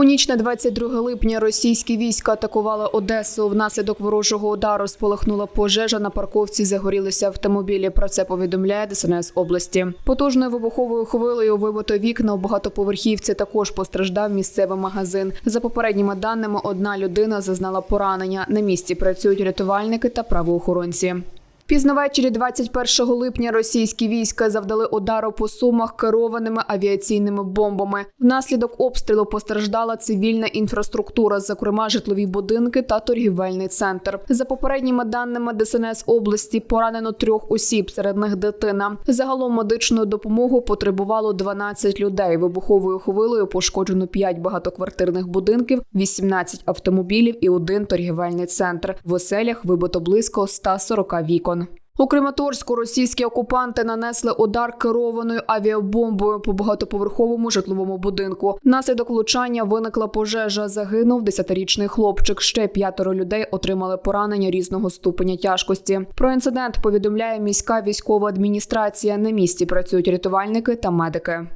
У ніч на 22 липня російські війська атакували Одесу. Внаслідок ворожого удару спалахнула пожежа на парковці. Загорілися автомобілі. Про це повідомляє ДСНС області. Потужною вибуховою хвилею вибито вікна у багатоповерхівці. Також постраждав місцевий магазин. За попередніми даними, одна людина зазнала поранення. На місці працюють рятувальники та правоохоронці. Пізно ввечері 21 липня російські війська завдали удару по сумах керованими авіаційними бомбами. Внаслідок обстрілу постраждала цивільна інфраструктура, зокрема житлові будинки та торгівельний центр. За попередніми даними ДСНС області поранено трьох осіб, серед них дитина. Загалом медичну допомогу потребувало 12 людей. Вибуховою хвилею пошкоджено 5 багатоквартирних будинків, 18 автомобілів і один торгівельний центр. В оселях вибито близько 140 вікон. У Крематорську російські окупанти нанесли удар керованою авіабомбою по багатоповерховому житловому будинку. Наслідок влучання виникла пожежа. Загинув 10-річний хлопчик. Ще п'ятеро людей отримали поранення різного ступеня тяжкості. Про інцидент повідомляє міська військова адміністрація. На місці працюють рятувальники та медики.